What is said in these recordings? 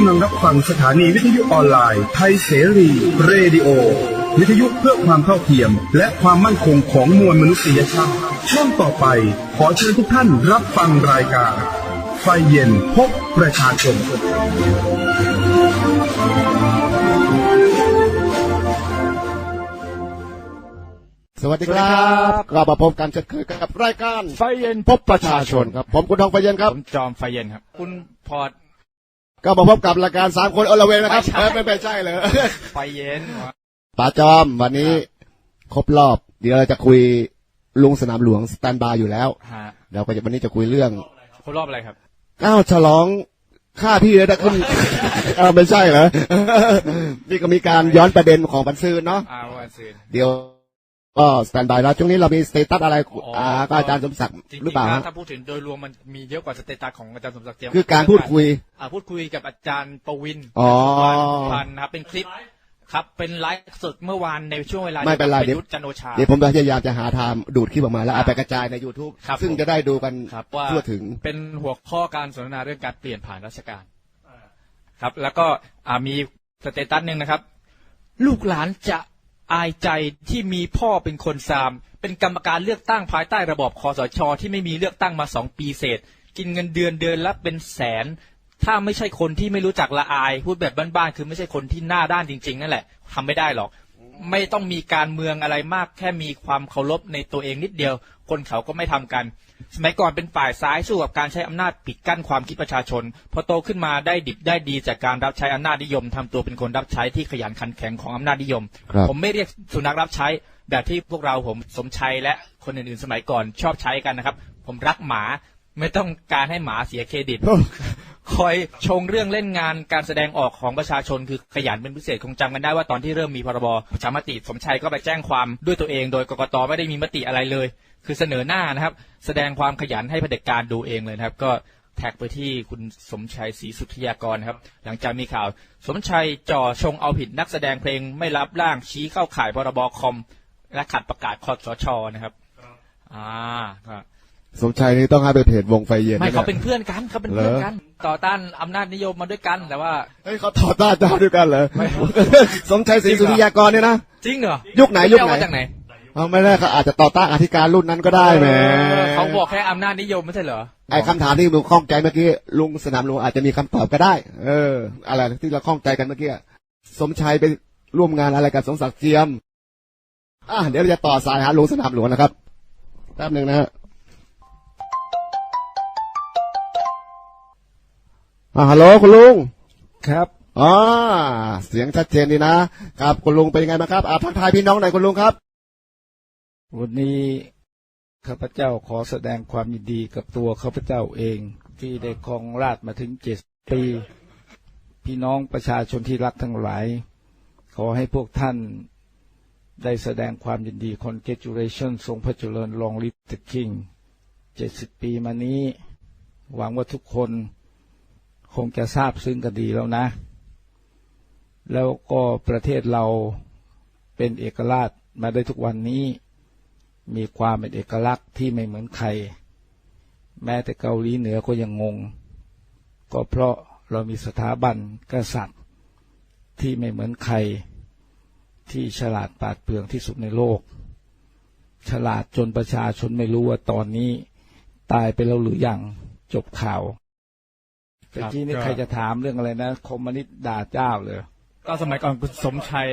กำลังรับฟังสถานีวิทยุออนไลน์ไทยเสรีเรดิโอ วิทยุเพื่อความเท่าเทียม และความมั่นคงของมวลมนุษยชาติช่วงต่อไป ขอเชิญทุกท่านรับฟังรายการ ไฟเย็นพบประชาชนสวัสดีครับกลับมาพบกันเช่นเคยกับรายการไฟเย็นพบประชาชนครับ ผมคุณทองไฟเย็นครับ ผมจอมไฟเย็นครับ คุณพอร์ต ก็มาพบกับรายการสามคนอลเวงนะครับไม่ใช่เอ้ยไม่ไม่ใช่เลยไฟเย็นป๋าจอมวันนี้ครบรอบ เดี๋ยวเราจะคุยลุงสนามหลวงสแตนบายอยู่แล้วฮะเราก็จะวันนี้จะคุยเรื่องครบรอบอะไรครับก้าวฉลองค่าที่เลยนะขึ้นเออไม่ใช่เหรอนี่ก็มีการย้อนประเด็นของบันซืนเนาะอาวันซืนเดี๋ยว ก็สแตนบายแล้วช่วงนี้เรามีสเตตัสอะไรอ๋ออ่อ่าก็อาจารย์สมศักดิ์จริงหรือๆเปล่าแล้วฮะถ้าพูดถึงโดยรวมมันมีเยอะกว่าสเตตัสของอาจารย์สมศักดิ์เจียมคือการพูดคุย อ่าพูดคุยกับอาจารย์ประวินอ๋อ พันธ์นะครับเป็นคลิปครับเป็นไลฟ์สดเมื่อวานในช่วงเวลาไม่เป็นไรเดีเดี๋ยยววกับประยุทธ์จันทร์โอชา เดี๋ยวผมพยายามจะหาทางดูดคลิปออกมาแล้วเอาไปกระจายใน YouTube ครับซึ่งผม จะได้ดูกันครับว่าทั่วถึง เป็นหัวข้อการสนทนาเรื่องการเปลี่ยนผ่านราชการครับ แล้วก็อ่ามีสเตตัสหนึ่งนะครับ ลูกหลานจะ อายใจที่มีพ่อเป็นคนซาม เป็นกรรมการเลือกตั้งภายใต้ระบอบคอสชที่ไม่มีเลือกตั้งมาสองปีเศษ กินเงินเดือนเดือนละเป็นแสน ถ้าไม่ใช่คนที่ไม่รู้จักละอาย พูดแบบบ้านๆคือไม่ใช่คนที่หน้าด้านจริง ๆ นั่นแหละทำไม่ได้หรอก ไม่ต้องมีการเมืองอะไรมาก แค่มีความเคารพในตัวเองนิดเดียว คนเขาก็ไม่ทำกัน สมัยก่อนเป็นฝ่ายซ้ายสู้กับการใช้อำนาจปิดกั้นความคิดประชาชน พอโตขึ้นมาได้ดิบได้ดีจากการรับใช้อำนาจนิยมทำตัวเป็นคนรับใช้ที่ขยันขันแข็งของอำนาจนิยมครับผมไม่เรียกสุนัขรับใช้ แบบที่พวกเราผมสมชัยและคนอื่นๆ สมัยก่อนชอบใช้กันนะครับ ผมรักหมาไม่ต้องการให้หมาเสียเครดิต คอยชงเรื่องเล่นงานการแสดงออกของประชาชนคือขยันเป็นพิเศษคงจำกันได้ว่าตอนที่เริ่มมีพรบประชามติสมชัยก็ไปแจ้งความด้วยตัวเอง โดยกกตไม่ได้มีมติอะไรเลย คือเสนอหน้านะครับ แสดงความขยันให้เผด็จการดูเองเลยนะครับ ก็แท็กไปที่คุณสมชัยศรีสุทธิยากรนะครับ หลังจากมีข่าว สมชัยจ่อชงเอาผิดนักแสดงเพลงไม่รับร่างชี้เข้าข่ายพรบคอมและขัดประกาศคอสชนะครับ อ่าครับ สมชัยนี่ต้องให้ไปเพจวงไฟเย็นไม่นะเขาเป็นเพื่อนกันเขาเป็นเพื่อนเหรอกัน ต่อต้านอำนาจนิยมมาด้วยกันแต่ว่าเฮ้ยเขาต่อต้านเจ้าด้วยกันเหรอสมชัยศรีสุทธิยากรเนี่ยนะจริงเหรอยุคไหนยุคไหนม่เอามาจากไหนเอาไม่ได้เขาอาจจะต่อต้านอธิการรุ่นนั้นก็ได้แหมเออเขาบอกแค่อำนาจนิยมไม่ใช่เหรอไอ้คำถามที่ลุงข้องใจเมื่อกี้ลุงสนามหลวงอาจจะมีคำตอบก็ได้ เออ อะไรที่เราข้องใจกันเมื่อกี้สมชัยไปร่วมงานอะไรกับสมศักดิ์เจียมอะเดี๋ยวเราจะต่อสายหาลุงสนามหลวงนะครับแป๊บหนึ่งนะฮะ อ่าฮัลโหลคุณลุง ครับอ๋อเสียงชัดเจนดีนะ ครับคุณลุงเป็นยังไงบ้างครับ อ่าทักทายพี่น้องหน่อยคุณลุงครับ วันนี้ข้าพเจ้าขอแสดงความยินดีกับตัวข้าพเจ้าเองที่ได้ครองราชย์มาถึงเจ็ดปี พี่น้องประชาชนที่รักทั้งหลาย ขอให้พวกท่านได้แสดงความยินดี congratulation ทรงพระเจริญ long live the king เจ็ดสิบปีมานี้ หวังว่าทุกคน คงจะทราบซึ้งกันดีแล้วนะ แล้วก็ประเทศเราเป็นเอกราชมาได้ทุกวันนี้ มีความเป็นเอกลักษณ์ที่ไม่เหมือนใคร แม้แต่เกาหลีเหนือก็ยังงง ก็เพราะเรามีสถาบันกษัตริย์ ที่ไม่เหมือนใคร ที่ฉลาดปาดเปรื่องที่สุดในโลก ฉลาดจนประชาชนไม่รู้ว่าตอนนี้ตายไปแล้วหรือยังจบข่าว แต่ที่นี่ก็ใครจะถามเรื่องอะไรนะคอมมิวนิสต์ด่าเจ้าเลย ก็สมัยก่อนคุณสมชัย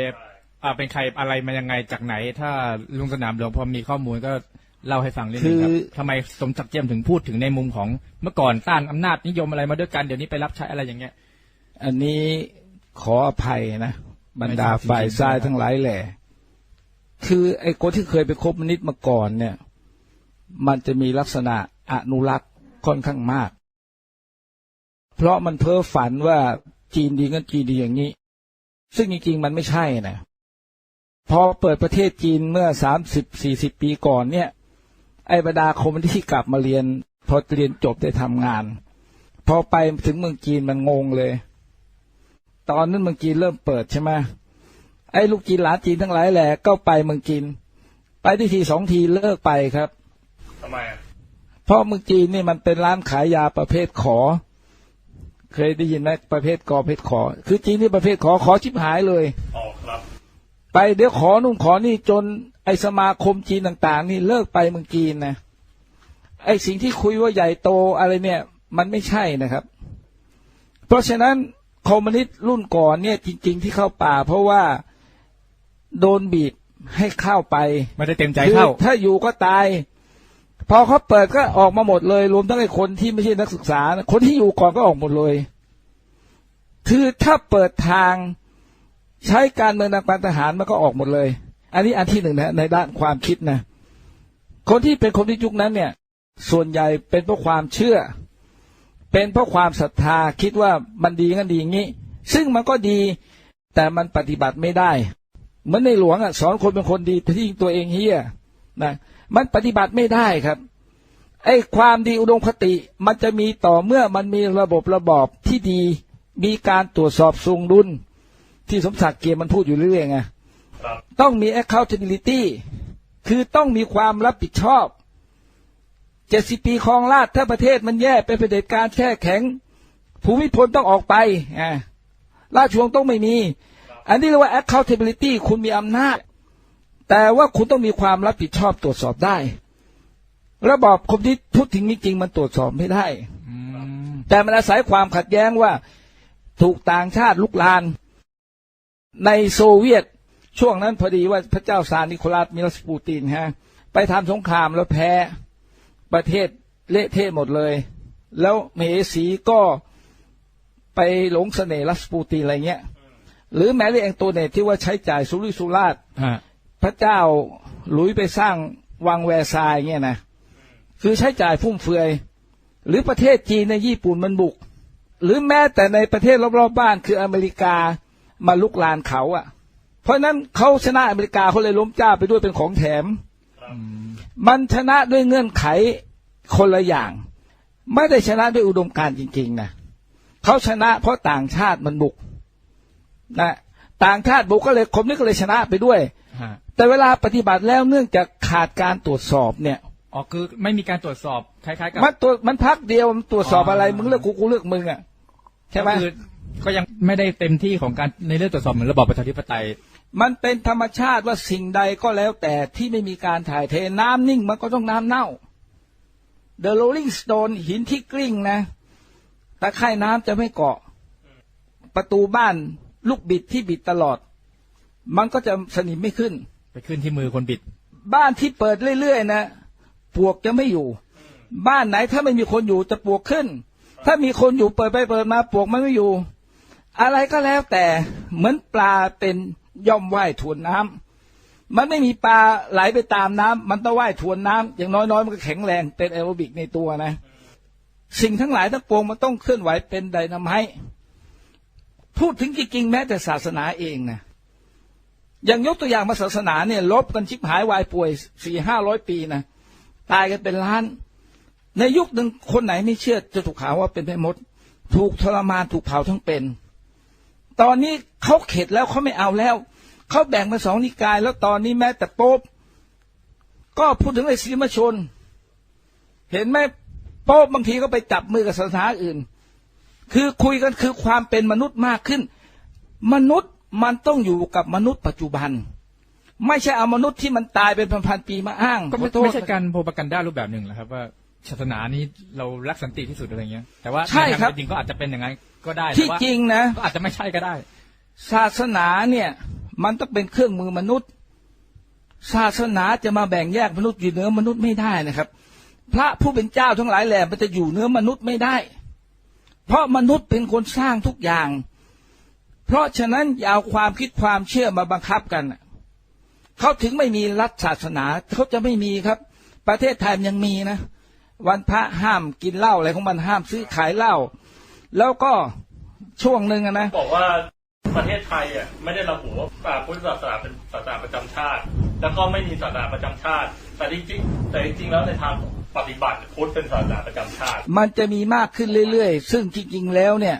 อ่าเป็นใครอะไรมายังไงจากไหน ถ้าลุงสนามหลวงพอมีข้อมูลก็เล่าให้ฟังนิดนึงครับคือทำไมสมศักดิ์เจียมถึงพูดถึงในมุมของเมื่อก่อนต้านอำนาจนิยมอะไรมาด้วยกันเดี๋ยวนี้ไปรับใช้อะไรอย่างเงี้ย อันนี้ขออภัยนะ บรรดาไม่ทราบจริงๆฝ่ายซ้ายนะครับทั้งหลายแหล่คือไอ้คนที่เคยไปคบมนิตมาก่อนเนี่ย มันจะมีลักษณะอนุรักษ์ค่อนข้างมาก เพราะมันเพ้อฝันว่าจีนดีก็จีนดีอย่างนี้ ซึ่งจริงๆมันไม่ใช่นะพอเปิดประเทศจีนเมื่อสามสิบสี่สิบปีก่อนเนี่ย ไอ้บรรดาคอมมิวนิสต์ที่กลับมาเรียน พอเรียนจบได้ทำงาน พอไปถึงเมืองจีนมันงงเลย ตอนนั้นเมืองจีนเริ่มเปิดใช่ไหมไอ้ลูกจีนหลานจีนทั้งหลายแหละก็ไปเมืองจีน ไปที่ทีสองทีเลิกไปครับทำไมอะเพราะเมืองจีนนี่มันเป็นร้านขายยาประเภทขอ เคยได้ยินไหมประเภทกอประเภทขอ คือจีนนี่ประเภทขอขอชิบหายเลยออกครับ ไปเดี๋ยวขอนู่นขอนี่จนไอสมาคมจีนต่าง ๆ นี่เลิกไปเมืองจีนนะไอสิ่งที่คุยว่าใหญ่โตอะไรเนี่ย มันไม่ใช่นะครับ เพราะฉะนั้นคอมมิวนิสต์รุ่นก่อนเนี่ยจริง ๆ ที่เข้าป่า เพราะว่าโดนบีบให้เข้าไป ไม่ได้เต็มใจคือเข้า ถ้าอยู่ก็ตาย พอเขาเปิดก็ออกมาหมดเลย รวมทั้งไอ้คนที่ไม่ใช่นักศึกษา คนที่อยู่ก่อนก็ออกหมดเลย คือถ้าเปิดทางใช้การเมืองทางการทหารมันก็ออกหมดเลย อันนี้อันที่หนึ่งนะในด้านความคิดนะ คนที่เป็นคนที่ยุคนั้นเนี่ย ส่วนใหญ่เป็นเพราะความเชื่อ เป็นเพราะความศรัทธาคิดว่ามันดีงั้นดีอย่างนี้ ซึ่งมันก็ดีแต่มันปฏิบัติไม่ได้ เหมือนในหลวงอะสอนคนเป็นคนดีแต่ที่จริงตัวเองเฮียนะ มันปฏิบัติไม่ได้ครับ ไอ้ความดีอุดมคติมันจะมีต่อเมื่อมันมีระบบระบอบที่ดี มีการตรวจสอบทรงดุลที่สมศักดิ์เกียรติมันพูดอยู่เรื่อยๆไงครับต้องมี accountability คือต้องมีความรับผิดชอบเจ็ดสิบปีครองราชย์ถ้าประเทศมันแย่เป็นเผด็จการแช่แข็ง ภูมิพลต้องออกไปอ่าราชวงศ์ต้องไม่มี อันนี้เรียกว่า accountability คุณมีอำนาจ แต่ว่าคุณต้องมีความรับผิดชอบตรวจสอบได้ ระบอบคอมมิวนิสต์พูดถึงจริงๆมันตรวจสอบไม่ได้อืมแต่มันอาศัยความขัดแย้งว่าถูกต่างชาติลุกลาน ในโซเวียตช่วงนั้นพอดีว่าพระเจ้าซาร์นิโคลัสมิลสปูตินฮะ ไปทำสงครามแล้วแพ้ประเทศเละเทะหมดเลย แล้วเมสีก็ไปหลงเสน่ห์รัสปูตินอะไรเงี้ย หรือแม้แต่แองโตเนตที่ว่าใช้จ่ายสุรุ่ยสุร่ายฮะ พระเจ้าหลุยไปสร้างวังแวร์ซายน์เงี้ยนะคือใช้จ่ายฟุ่มเฟือย หรือประเทศจีนในญี่ปุ่นมันบุก หรือแม้แต่ในประเทศรอบๆบ้านคืออเมริกามาลุกลานเขาอะ่ะ เพราะฉะนั้นเขาชนะอเมริกาเขาเลยล้มเจ้าไปด้วยเป็นของแถม มันชนะด้วยเงื่อนไขคนละอย่าง ไม่ได้ชนะด้วยอุดมการณ์จริงๆนะเขาชนะเพราะต่างชาติมันบุกนะต่างชาติบุกก็เลยคมนี้ก็เลยชนะไปด้วยฮะ แต่เวลาปฏิบัติแล้วเนื่องจากขาดการตรวจสอบเนี่ยอ๋อคือไม่มีการตรวจสอบคล้ายๆกับมันตัวมันพักเดียวมันตรวจสอบอะไรอ๋อมึงเลือกกูกูเลือกมึงอะใช่ไหมก็คือก็ยังไม่ได้เต็มที่ของการในเรื่องตรวจสอบเหมือนระบอบประชาธิปไตย มันเป็นธรรมชาติว่าสิ่งใดก็แล้วแต่ที่ไม่มีการถ่ายเทน้ำนิ่งมันก็ต้องน้ำเน่า The Rolling Stone หินที่กลิ้งนะตะไคร่น้ำจะไม่เกาะ ประตูบ้านลูกบิดที่บิดตลอด มันก็จะสนิมไม่ขึ้น ไปขึ้นที่มือคนบิด บ้านที่เปิดเรื่อยๆนะปวกจะไม่อยู่ บ้านไหนถ้าไม่มีคนอยู่จะปวกขึ้น ถ้ามีคนอยู่เปิดไปเปิดมาปวกมันไม่อยู่ อะไรก็แล้วแต่เหมือนปลาเป็นย่อมว่ายทวนน้ำมันไม่มีปลาไหลไปตามน้ำมันต้องว่ายทวนน้ำอย่างน้อยๆมันก็แข็งแรงเป็นแอโรบิกในตัวนะ สิ่งทั้งหลายทั้งปวงมันต้องเคลื่อนไหวเป็นไดนาไมต์พูดถึงจริงๆแม้แต่ศาสนาเองนะอ ย่างยกตัวอย่างมาศาสนาเนี่ยลบกันชิบหายวายป่วยสี่ห้าร้อยปีนะตายกันเป็นล้าน ในยุคหนึ่งคนไหนไม่เชื่อจะถูกข่าวว่าเป็นแม่มด ถูกทรมานถูกเผาทั้งเป็น ตอนนี้เขาเข็ดแล้วเขาไม่เอาแล้วเขาแบ่งเป็นสองนิกาย แล้วตอนนี้แม้แต่โป๊ปก็พูดถึงไอ้ศิมชน เห็นไหมโป๊ปบางทีก็ไปจับมือกับศาสนาอื่น คือคุยกันคือความเป็นมนุษย์มากขึ้น มนุษย์ มันต้องอยู่กับมนุษย์ปัจจุบัน ไม่ใช่เอามนุษย์ที่มันตายเป็นพันๆปีมาอ้างก็ไม่ขอโทษไม่ใช่การโพปกันด้ารูปแบบหนึ่งเหรอครับว่าศาสนานี้เรารักสันติที่สุดอะไรเงี้ย แต่ว่าใช่ครับนทางเป็นจริงก็อาจจะเป็นอย่างนั้นก็ได้ที่แต่ว่าจริงนะก็อาจจะไม่ใช่ก็ได้ ศาสนาเนี่ย มันต้องเป็นเครื่องมือมนุษย์ ศาสนาจะมาแบ่งแยกมนุษย์อยู่เหนือมนุษย์ไม่ได้นะครับ พระผู้เป็นเจ้าทั้งหลายแหล่มันจะอยู่เหนือมนุษย์ไม่ได้ เพราะมนุษย์เป็นคนสร้างทุกอย่าง เพราะฉะนั้นอย่าเอาความคิดความเชื่อมาบังคับกันน่ะเขาถึงไม่มีรัฐศาสนาเขาจะไม่มีครับ ประเทศไทยมันยังมีนะ วันพระห้ามกินเหล้าอะไรของมันห้ามซื้อขายเหล้าแล้วก็ช่วงหนึ่งอะนะบอกว่าประเทศไทยอะไม่ได้ระบุว่าพุทธศาสนาเป็นศาสนาประจำชาติ แล้วก็ไม่มีศาสนาประจำชาติ แต่จริงๆแต่จริงๆแล้วในทางปฏิบัติพุทธเป็นศาสนาประจำชาติ มันจะมีมากขึ้นเรื่อยๆ ซึ่งจริงๆแล้วเนี่ย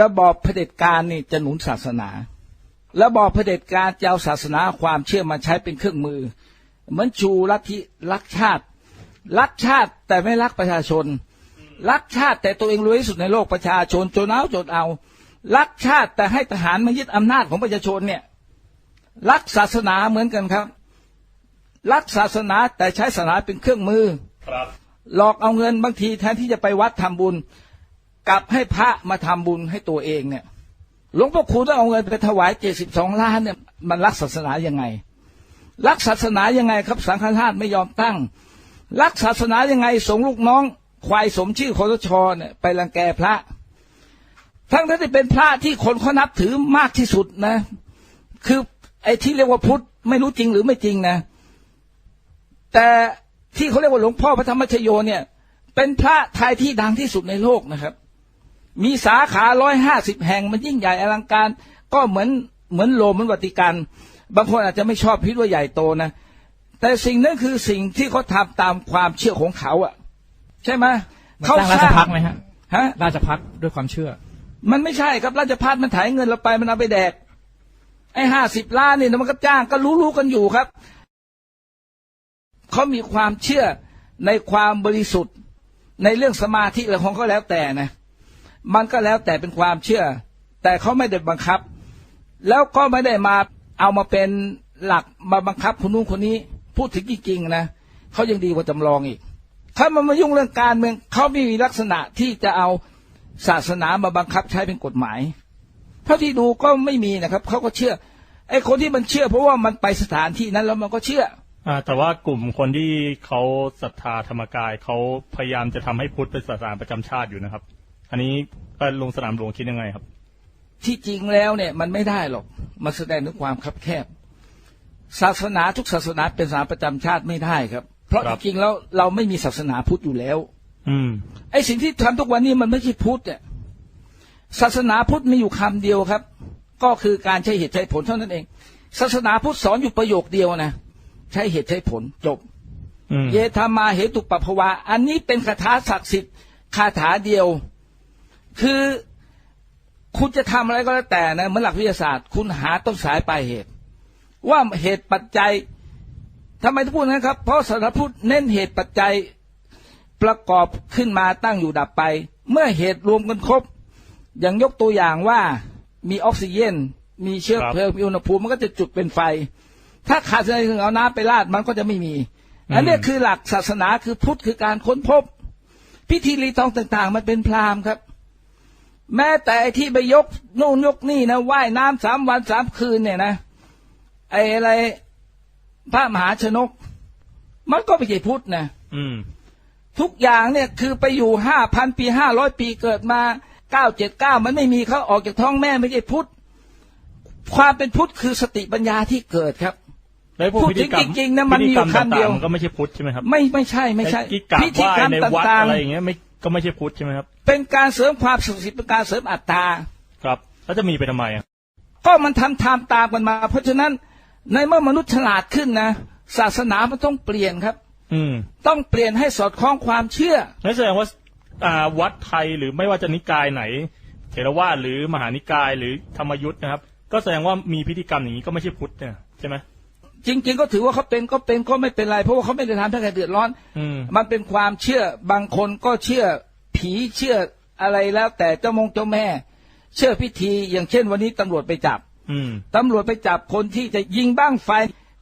ระบอบเผด็จการนี่จะหนุนศาสนา ระบอบเผด็จการจะเอาศาสนาความเชื่อมาใช้เป็นเครื่องมือ เหมือนชูลัทธิรักชาติ รักชาติแต่ไม่รักประชาชน รักชาติแต่ตัวเองรวยที่สุดในโลกประชาชนจนเอาจนเอา รักชาติแต่ให้ทหารมายึดอำนาจของประชาชนเนี่ย รักศาสนาเหมือนกันครับ รักศาสนาแต่ใช้ศาสนาเป็นเครื่องมือ ครับ หลอกเอาเงินบางทีแทนที่จะไปวัดทำบุญ กลับให้พระมาทำบุญให้ตัวเองเนี่ยหลวงพ่อคูณต้องเอาเงินไปถวายเจ็ดสิบสองล้านเนี่ยมันรักศาสนายังไง รักศาสนายังไงครับสังฆราชไม่ยอมตั้ง รักศาสนายังไงสงลูกน้อง ควายสมชื่อคอสชเนี่ยไปรังแกพระ ทั้งที่เป็นพระที่คนเขานับถือมากที่สุดนะ คือไอ้ที่เรียกว่าพุทธไม่รู้จริงหรือไม่จริงนะ แต่ที่เขาเรียกว่าหลวงพ่อพระธรรมชโยเนี่ย เป็นพระไทยที่ดังที่สุดในโลกนะครับ มีสาขาร้อยห้าสิบแห่งมันยิ่งใหญ่อลังการ ก็เหมือนเหมือนโรมเหมือนวัติกัน บางคนอาจจะไม่ชอบพิดว่าใหญ่โตนะ แต่สิ่งนั้นคือสิ่งที่เขาทำตามความเชื่อของเขาอะใช่ไหมมันเขาสร้างราสชร้างพักไหมฮะฮะราชพักด้วยความเชื่อ มันไม่ใช่ครับราชพัฒมันถ่ายเงินเราไปมันเอาไปแดกไอ้ห้าสิบล้านเนี่ยมันก็จ้างก็รู้ๆกันอยู่ครับเขามีความเชื่อในความบริสุทธิ์ในเรื่องสมาธิอะไรของเขาแล้วแต่นะ มันก็แล้วแต่เป็นความเชื่อ แต่เขาไม่ได้บังคับ แล้วก็ไม่ได้มาเอามาเป็นหลักมาบังคับคนนู้นคนนี้ พูดถึงจริงๆนะเขายังดีกว่าจำลองอีก ถ้ามันมายุ่งเรื่องการเมืองเขาไม่มีลักษณะที่จะเอาศาสนามาบังคับใช้เป็นกฎหมายเท่าที่ดูก็ไม่มีนะครับเขาก็เชื่อไอ้คนที่มันเชื่อ เพราะว่ามันไปสถานที่นั้นแล้วมันก็เชื่ออ่าแต่ว่ากลุ่มคนที่เขาศรัทธาธรรมกายเขาพยายามจะทำให้พุทธเป็นศาสนาประจำชาติอยู่นะครับ อันนี้เอ่อลงสนามหลวงคิดยังไงครับ ที่จริงแล้วเนี่ยมันไม่ได้หรอกมันแสดงถึงความคับแคบ ศาสนาทุกศาสนาเป็นศาสนาประจำชาติไม่ได้ครับ เพราะคจรับริงๆแล้วเราไม่มีศาสนาพุทธอยู่แล้ว อืมไอ้สิ่งที่ทำทุกวันนี้มันไม่ใช่พุทธเนี่ยศาสนาพุทธมีอยู่คำเดียวครับ ก็คือการใช้เหตุใช้ผลเท่านั้นเอง ศาสนาพุทธสอนอยู่ประโยคเดียวนะใช้เหตุใช้ผลจบอืมเยธามาเหตุปปภวาอันนี้เป็นคาถาศักดิ์สิทธิ์คาถาเดียว คือคุณจะทำอะไรก็แล้วแต่นะเหมือนหลักวิทยาศาสตร์ คุณหาต้นสายปลายเหตุ ว่าเหตุปัจจัยทำไมถึงพูดนะครับ เพราะศาสนาพุทธเน้นเหตุปัจจัยประกอบขึ้นมาตั้งอยู่ดับไป เมื่อเหตุรวมกันครบ อย่างยกตัวอย่างว่ามีออกซิเจนมีเชื้อเพลิงมีอุณหภูมิมันก็จะจุดเป็นไฟ ถ้าขาดอะไรถึงเอาน้ำไปราดมันก็จะไม่มี อันนี้คือหลักศาสนาคือพุทธคือการค้นพบ พิธีรีตองต่าง ๆ มันเป็นพราหมณ์ครับ แม้แต่ไอ้ที่ไปยกนู่นยกนี่นะว่ายน้ำสามวันสามคืนเนี่ยนะไอ้อะไรพระมหาชนก มันก็ไม่ใช่พุทธนะอืมทุกอย่างเนี่ยคือไปอยู่ห้าพันปีห้าร้อยปีเกิดมาเก้าเจ็ดเก้ามันไม่มีเขาออกจากท้องแม่ไม่ใช่พุทธความเป็นพุทธคือสติปัญญาที่เกิดครับแล้วพวกพูดพิธีกรรมจริงๆนะมันมีอยู่พิธีกรรคำเดียวต่างๆมันก็ไม่ใช่พุทธใช่ไหมครับไม่ไม่ใช่ไม่ใช่อ้ที่กราบพิไหธีว้กรรมในตวัด่างอะไรอย่างเงี้ยไม่ ก็ไม่ใช่พุทธใช่ไหมครับๆเป็นการเสริมความศักดิ์สิทธิ์เป็นการเสริมอัตตา ครับ แล้วจะมีไปทำไมอะก็มันทำตามตามกันมา เพราะฉะนั้นในเมื่อมนุษย์ฉลาดขึ้นนะศาสนามันต้องเปลี่ยนครับ อืม ต้องเปลี่ยนให้สอดคล้องความเชื่อนั่นแสดงว่าอ่าวัดไทยหรือไม่ว่าจะนิกายไหนเถรวาทหรือมหานิกายหรือธรรมยุทธ์นะครับ ก็แสดงว่ามีพิธีกรรมอย่างนี้ก็ไม่ใช่พุทธเนี่ยใช่ไหม จริง ๆ ก็ถือว่าเขาเป็นก็เป็นก็ไม่เป็นไรเพราะว่าเขาไม่ได้ทำให้ใครเดือดร้อนอืมมันเป็นความเชื่อบางคนก็เชื่อผีเชื่ออะไรแล้ว แต่เจ้ามงเจ้าแม่ เชื่อพิธีอย่างเช่น วันนี้ตำรวจไปจับอืมตำรวจไปจับคนที่จะยิงบ้างไฟ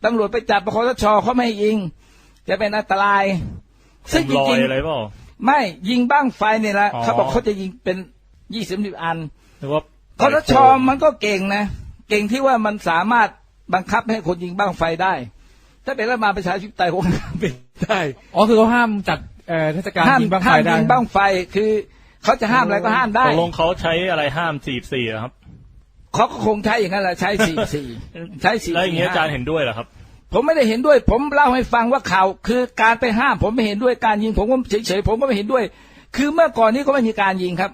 ตำรวจไปจับปคอสชเขาไม่ให้ยิง จะเป็นอันตราย ซึ่งจลอริยงอะไรเปล่าๆไม่ยิงบ้างไฟเนี่ยนะอ๋อเขาบอกเขาจะยิงเป็นยี่สิบอันหรือว่าคอสชมันก็เก่งนะ เก่งที่ว่ามันสามารถ บังคับให้คนยิงบ้างไฟได้ ถ้าเป็นรัฐบาลประชาธิปไตยคงเป็นได้อ๋อคือเขาห้ามจัดเอ่อเทศกาลห้ามยิงบ้างไฟห้ามได้ยิงบ้างไฟคือเขาจะห้ามอะไรก็ห้ามได้ตกลงเขาใช้อะไรห้ามสี่สี่ครับเขาก็คงใช้อย่างนั้นแหละใช้สี่สี่ใช้สี่แล้วอย่างสี่นี้อาจารย์ห้าเห็นด้วยเหรอครับ ผมไม่ได้เห็นด้วย ผมเล่าให้ฟังว่าข่าวคือการไปห้าม ผมไม่เห็นด้วยการยิง ผมก็เฉยๆผมก็ไม่เห็นด้วย คือเมื่อก่อนนี้ก็ไม่มีการยิงครับ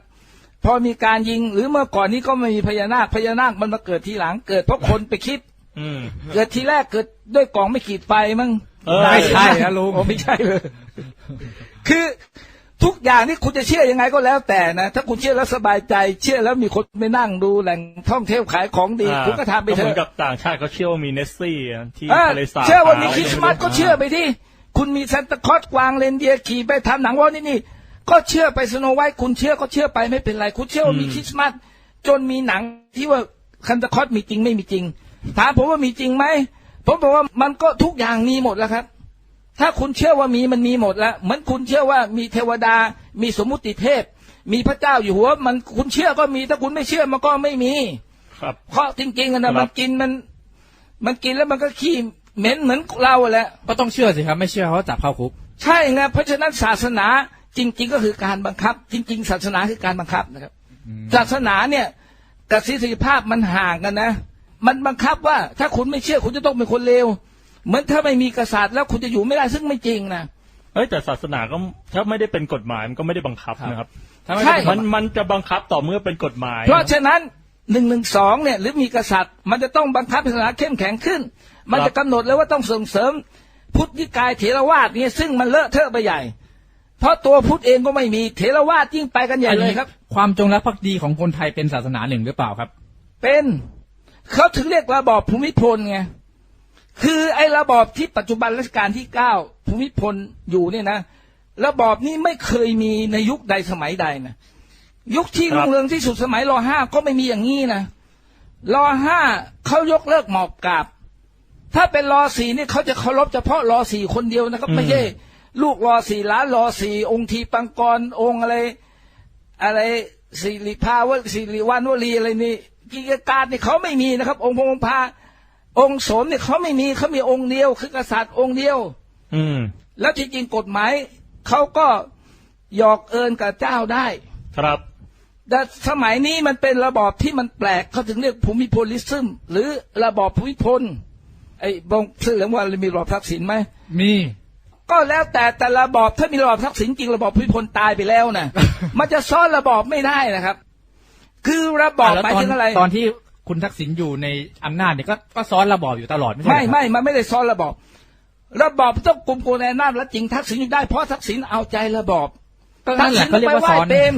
พอมีการยิงหรือเมื่อก่อนนี้ก็ไม่มีพญานาคพญานาคมันมาเกิดทีหลังเกิดเพราะคนไปคิดอืม เกิดทีแรกเกิดด้วยกล่องไม่ขีดไฟมั้งเออไม่ใช่นะลุงโอ้ไม่ใช่เลย คือทุกอย่างนี่คุณจะเชื่อยังไงก็แล้วแต่นะ ถ้าคุณเชื่อแล้วสบายใจ เชื่อแล้วมีคนไปนั่งดูแหล่งท่องเที่ยวขายของดีอ่าคุณก็ทำไปก็เถเหมือนอะกับต่างชาติเขาเชื่อว่ามีเนสซี่อะที่เออทะเลสาบเชื่อว่ามีขาวคริสต์มาสก็เชื่อไปที่คุณมีซานตาคลอสกวางเรนเดียร์ขี่ไปทำหนังวอลนี่นี่ก็เชื่อไปสโนไวท์คุณเชื่อก็เชื่อไปไม่เป็นไร คุณเชื่อว่ามีคริสต์มาสจนมีหนังที่ว่าคันตะคอสมีจริงไม่มีจริง ถามผมว่ามีจริงไหมผมบอกว่ามันก็ทุกอย่างมีหมดแล้วครับ ถ้าคุณเชื่อว่ามีมันมีหมดแล้วเหมือนคุณเชื่อว่ามีเทวดา มีสมมุติเทพ มีพระเจ้าอยู่หัว มันคุณเชื่อก็มี ถ้าคุณไม่เชื่อมันก็ไม่มี ครับ เพราะจริงๆอะครันะบมันกินมัน มันกินแล้วมันก็ขี้เหม็นเหมือนเราอะแหละก็ต้องเชื่อสิครับ ไม่เชื่อเขาจับเข้าคุกใช่ไงเพราะฉะนั้นศาสนาจริง ๆ ก็คือการบังคับ จริง ๆ ศาสนาคือการบังคับนะครับ ศาสนาเนี่ยกับสิทธิภาพมันห่างกันนะ มันบังคับว่า ถ้าคุณไม่เชื่อคุณจะต้องเป็นคนเลวเหมือนถ้าไม่มีกษัตริย์แล้วคุณจะอยู่ไม่ได้ซึ่งไม่จริงนะเอ้ยแต่ศาสนาก็ถ้าไม่ได้เป็นกฎหมายมันก็ไม่ได้บังคับครับนะครับถ้าไม่ใช่ได้มันมันจะบังคับต่อเมื่อเป็นกฎหมาย เพราะฉะนั้นหนึ่งหนึ่งสองเนี่ย หรือมีกษัตริย์ มันจะต้องบังคับศาสนาเข้มแข็งขึ้น มันจะกำหนดเลยว่าต้องส่งเสริม พุทธนิกายเถรวาทเนี่ยซึ่งมันเลอะเทอะไปใหญ่ เพราะตัวพุทธเองก็ไม่มีเถรวาทยิ่งไปกันใหญ่เลยครับ ความจงรักภักดีของคนไทยเป็นศาสนาหนึ่งหรือเปล่าครับ เป็น เขาถึงเรียกระบอบภูมิพลไงคือไอ้ระบอบที่ปัจจุบันรัชกาลที่เก้าภูมิพลอยู่เนี่ยนะระบอบนี้ไม่เคยมีในยุคใดสมัยใดนะยุคที่ครัรุ่บงเรืองที่สุดสมัยรอห้าก็ไม่มีอย่างนี้นะรอห้าเขายกเลิกหมอบกราบ ถ้าเป็นรอสี่นี่เขาจะเคารพเฉพาะรอสี่คนเดียวนะครับไม่ใช่ลูกรอสี่ล้านรอสี่องค์ทีปังกรองค์อะไร อะไรสิริภาวะสิริวันวลีอะไรนี่ กิจการนี่เขาไม่มีนะครับ องค์พระองค์พาองค์สมเนี่ยเขาไม่มีเขามีองค์เดียว คือกษัตริย์องค์เดียว อืม แล้วจริงๆกฎหมายเขาก็หยอกเอินกับเจ้าได้ ครับ แต่สมัยนี้มันเป็นระบอบที่มันแปลกเขาถึงเรียกภูมิพลิซึมหรือระบอบภูมิพลไอ้บงชื่อเหลืองว่ามีระบอบทักษิณไหมมี ก็แล้วแต่แต่ระบอบถ้ามีระบอบทักษิณจริงระบอบภูมิพลตายไปแล้วนะมันจะซ้อนระบอบไม่ได้นะครับ คือระบอบแล้วหมายตอนถึงอะไร ตอนที่คุณทักษิณอยู่ในอำนาจเนี่ยก็ก็ซ้อนระบอบอยู่ตลอด ไม่ใช่เหรอไม่ครับไม่มันไม่ได้ซ้อนระบอบระบอบต้องกลุ่มโกนในอำนาจและจริงทักษิณอยู่ได้เพราะทักษิณเอาใจระบอบก็ทันั่กนแหษิละณเขาเรียไปกว่าไหว้ซ้อนเปรม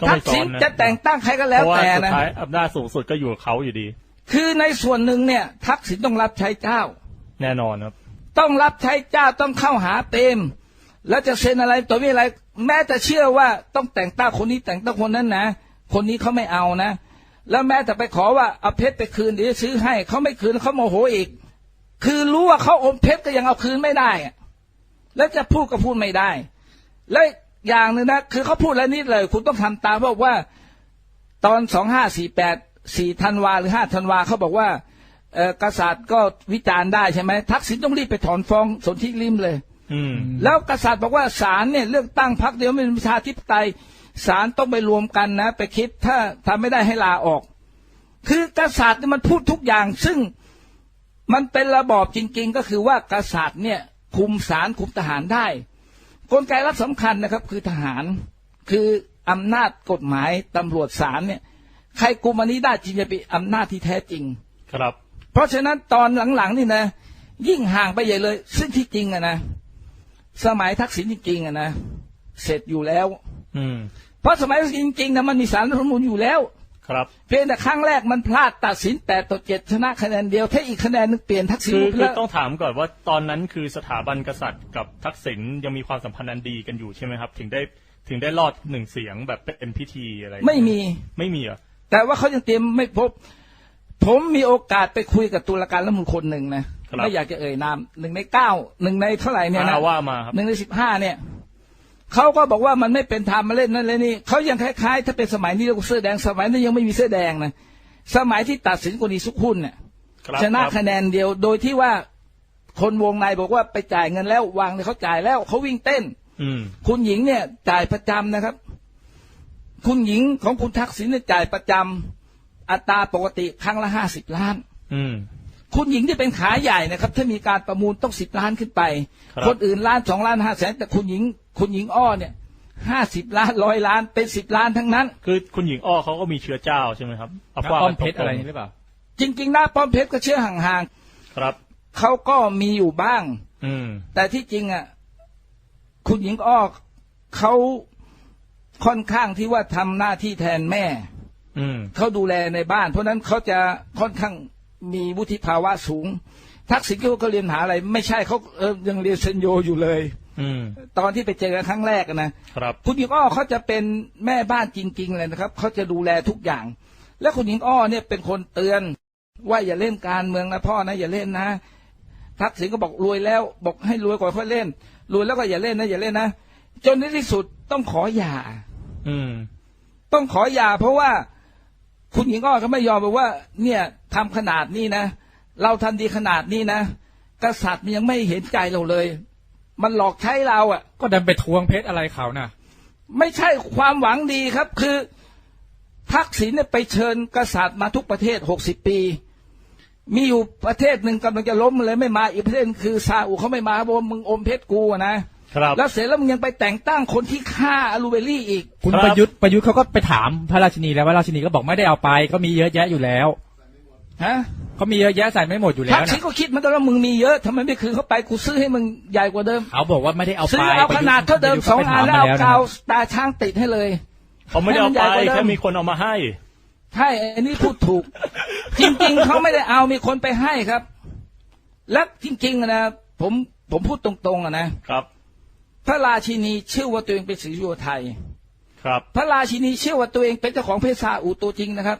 ก็ไม่ทักษิณซ้อนนะจะแต่งตั้งใครก็เพแล้วราะว่าแต่สุดนะท้ายอำนาจสูงสุดก็อยู่กับเขาอยู่ดี คือในส่วนหนึ่งเนี่ย ทักษิณต้องรับใช้เจ้า แน่นอนครับ ต้องรับใช้เจ้าต้องเข้าหาเปรมแล้วจะเซ็นอะไรตัวนี้อะไร แม้จะเชื่อว่าต้องแต่งตั้งคนนี้แต่งตั้งคนนั้นนะ คนนี้เขาไม่เอานะ แล้วแม้แต่ไปขอว่าเอาเพชรไปคืนเดี๋ยวจะซื้อให้เขาไม่คืนเขาโมโหอีก คือรู้ว่าเขาอมเพชรก็ยังเอาคืนไม่ได้อะแล้วจะพูดก็พูดไม่ได้ และอย่างหนึ่งนะ คือเขาพูดแล้วนิดเลย คุณต้องทำตามเพราะว่า ตอนสองห้าสี่แปดสี่ธันวาหรือห้าธันวาเขาบอกว่าเอ่อกษัตริย์ก็วิจารณ์ได้ใช่ไหมทักษิณต้องรีบไปถอนฟ้องสนธิริมเลยอืมแล้วกษัตริย์บอกว่าศาลเนี่ยเลือกตั้งพรรคเดียวไม่เป็นประชาธิปไตย ศาลต้องไปรวมกันนะ ไปคิดถ้าทำไม่ได้ให้ลาออก คือกษัตริย์เนี่ยมันพูดทุกอย่าง ซึ่งมันเป็นระบอบจริง ๆ ก็คือว่ากษัตริย์เนี่ยคุมศาลคุมทหารได้ กลไกรัฐสำคัญนะครับ คือทหาร คืออำนาจกฎหมายตำรวจศาลเนี่ย ใครกุมอันนี้ได้จริงจะเป็นอำนาจที่แท้จริง ครับ เพราะฉะนั้นตอนหลังๆนี่นะ ยิ่งห่างไปใหญ่เลย ซึ่งที่จริงอะนะสมัยทักษิณจริงๆอะนะเสร็จอยู่แล้ว อืมเพราะสมัยทักษิณจริงๆนะมันมีสารรัฐธรรมนูญอยู่แล้ว ครับ เพียงแต่ครั้งแรกมันพลาดตัดสินแปดต่อเจ็ดชนะคะแนนเดียวถ้าอีกคะแนนหนึงเปลี่ยนทักษิณคือไปคือแล้วต้องถามก่อนว่าตอนนั้นคือสถาบันกษัตริย์กับทักษิณยังมีความสัมพันธ์อันดีกันอยู่ใช่ไหมครับ ถึงได้ถึงได้รอดหนึ่งเสียงแบบเป็นพิธีอะไรไม่มีไม่มีเหรอแต่ว่าเขายังเตรียมไม่พบ ผมมีโอกาสไปคุยกับตุลาการรัฐธรรมนูญคนหนึ่งนะครับไม่อยากจะเอ่ยนามหนึ่งในเก้าหนึ่งในเท่าไหร่เนี่ยนะอ่าว่ามาครับหนึ่งในสิบห้าเนี่ย เขาก็บอกว่ามันไม่เป็นธรรมมาเล่นนั่นเลยนี่เขายังคล้ายๆ ถ้าเป็นสมัยนี้เราเสื้อแดงสมัยนั้นยังไม่มีเสื้อแดงนะสมัยที่ตัดสินกรณีสุขหุ้นเนี่ยครับชนะครับคะแนนเดียวโดยที่ว่าคนวงในบอกว่าไปจ่ายเงินแล้ววางเนี่ยเขาจ่ายแล้วเขาวิ่งเต้น อืมคุณหญิงเนี่ยจ่ายประจำนะครับ คุณหญิงของคุณทักษิณเนี่ยจ่ายประจำอัตราปกติครั้งละห้าสิบล้าน อืมคุณหญิงที่เป็นขายใหญ่นะครับ ถ้ามีการประมูลต้องสิบล้านขึ้นไปครับคนอื่นล้านสองล้านห้าแสนแต่คุณหญิง คุณหญิงอ้อเนี่ยห้าสิบล้านร้อยล้านเป็นสิบล้านทั้งนั้น คือคุณหญิงอ้อเขาก็มีเชื้อเจ้าใช่ไหมครับเอาน้ำว่าป้อมกันเพชรอะไรตงๆนี่หรือเปล่า จริงๆหน้าป้อมเพชรก็เชื่อห่างครับๆเขาก็มีอยู่บ้าง อืม แต่ที่จริงอะคุณหญิงอ้อเขาค่อนข้างที่ว่าทำหน้าที่แทนแม่ อืมเขาดูแลในบ้าน เพราะฉะนั้นเขาจะค่อนข้างมีวุฒิภาวะสูง ทักษิณเขาก็เรียนมหาอะไร ไม่ใช่เขาเออยังเรียนเซนโยอยู่เลย อืมตอนที่ไปเจอกันครั้งแรกอะนะครับ คุณหญิงอ้อเขาจะเป็นแม่บ้านจริงๆเลยนะครับเขาจะดูแลทุกอย่าง และคุณหญิงอ้อเนี่ยเป็นคนเตือน ว่าอย่าเล่นการเมืองนะพ่อนะอย่าเล่นนะทักษิณก็บอกรวยแล้ว บอกให้รวยก่อนค่อยเล่นรวยแล้วก็อย่าเล่นนะอย่าเล่นนะจนในที่สุดต้องขอหย่า อืม ต้องขอหย่า เพราะว่าคุณหญิงอ้อเขาไม่ยอมบอกว่า เนี่ยทำขนาดนี้นะเราทำดีขนาดนี้นะกษัตริย์มันยังไม่เห็นใจเราเลย มันหลอกใช้เราอะ ก็ดันไปทวงเพชรอะไรเขาน่ะ ไม่ใช่ความหวังดีครับ คือทักษิณเนี่ยไปเชิญกษัตริย์มาทุกประเทศหกสิบปี มีอยู่ประเทศหนึ่งกำลังจะล้มเลยไม่มาอีกประเทศหนึ่งคือซาอุเขาไม่มาบอกว่ามึงอมเพชรกูอะนะครับแล้วเสร็จแล้วมึงยังไปแต่งตั้งคนที่ฆ่าอลูเบรี่อีก คุณครับประยุทธ์ประยุทธ์เขาก็ไปถามพระราชินีแล้วว่าราชินีก็บอกไม่ได้เอาไป ก็มีเยอะแยะอยู่แล้วฮะ เขามีเยอะแยะใส่ไม่หมดอยู่แล้ทัวกษิณนะก็คิดเหมันก็ว่ามึงมีเยอะทำไมไม่คืนเข้าไปกูซื้อให้มึงใหญ่กว่าเดิม เขาบอกว่าไม่ได้เอาซื้ไปอเอาขนาดเท่าเดิมสองอันแล้วเอากาวนะตาช้างติดให้เลย เขาไม่ได้เอาให้มันใหญ่ไปกว่าเดิมแค่มีคนเอามาให้ ใช่อันนี้พูดถูก จริง ๆเขาไม่ได้เอามีคนไปให้ครับ และจริงๆอะนะผมผมพูดตรงๆอะนะครับ พระราชินีเชื่อว่าตัวเองเป็นศรีโยไทย ครับ พระราชินีเชื่อว่าตัวเองเป็นเจ้าของเพชรซาอุตัวจริงนะครับ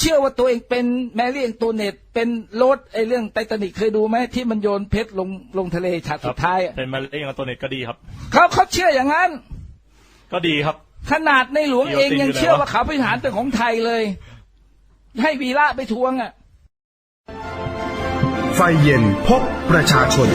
เชื่อว่าตัวเองเป็นแมรี่เองตัวเน็ตเป็นรถไอเรื่องไททานิกเคยดูไหมที่มันโยนเพชรลงลงทะเลฉากสุดท้ายอะเป็นมาเล่นกับตัวเน็ตก็ดีครับ เขาเขาเชื่ออย่างนั้น ก็ดีครับ ขนาดในหลวงเองเดี๋ยวยังติดอยู่เชื่อไหนวะว่าเขาพิหารเป็นของไทยเลย ให้วีระไปทวงอะ ไฟเย็นพบประชาชน